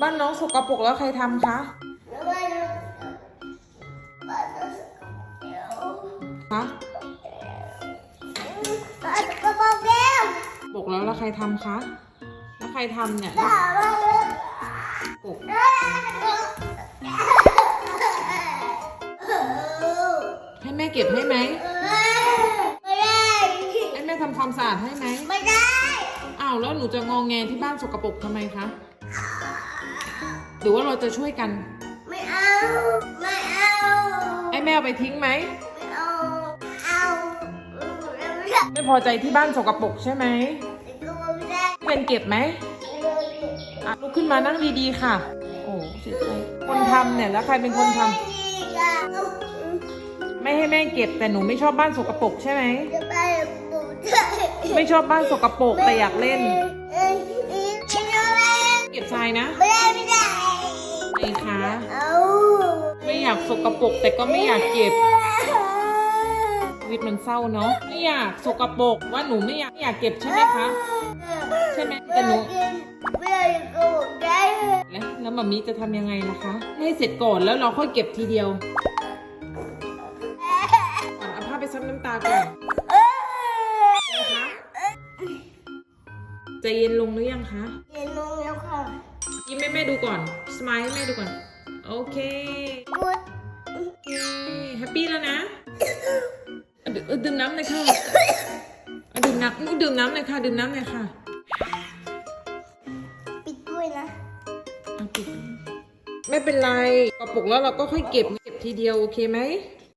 บ้านน้องสกปรกแล้วใครทำคะแล้วก็บ้านเราเดี๋ยวคะบ้านก็บอกแล้วปกแล้วแล้วใครทำคะ แล้วใครทำเนี่ยบ้านเราปกให้แม่เก็บให้ไหมไม่ได้ ให้แม่ทำความสะอาดให้ไหมไม่ได้ อ้าวแล้วหนูจะงองแงที่บ้านสกปรกทำไมคะ หรือว่าเราจะช่วยกัน ไม่เอา ไม่เอาให้แม่เอาไปทิ้งไหม ไม่เอา เอาไม่พอใจที่บ้านสกปรกใช่ไหมก็ไม่ได้เป็นเก็บไหมอะลุกขึ้นมานั่งดีๆค่ะ โอ้เสียใจคนทำเนี่ยแล้วใครเป็นคนทำไม่ให้แม่เก็บแต่หนูไม่ชอบบ้านสกปรกใช่ไหมจะไปบุกได้ไม่ชอบบ้านสกปรกแต่อยากเล่นเอ้ยไม่ได้เก็บทรายนะไม่ได้ไม่ได้ ไอ้คะเอาไม่อยากสกปรกแต่ก็ไม่อยากเก็บชีวิตมันเศร้าเนาะไม่อยากสกปรกว่าหนูไม่อยากไม่อยากเก็บใช่ไหมคะใช่ไหมแต่หนูไม่ได้ก็บุกได้แล้วแล้วมามีจะทำยังไงล่ะคะ ให้เสร็จก่อนแล้วเราค่อยเก็บทีเดียวก่อนเอาผ้าไปซับน้ำตาก่อนนะคะใจเย็นลงหรือยังคะ ยิ้มให้แม่ดูก่อนสมายให้แม่ดูก่อน โอเคพูดโอเคแฮปปี้แล้วนะเอาดื่มเอาดื่มน้ำหน่อยค่ะเอาดื่มน้ำดื่มน้ำหน่อยค่ะ ดื่มน้ำหน่อยค่ะ ปิดด้วยนะเอาปิดไม่เป็นไรกระปุกแล้วเราก็ค่อยเก็บเก็บทีเดียว โอเคไหมโ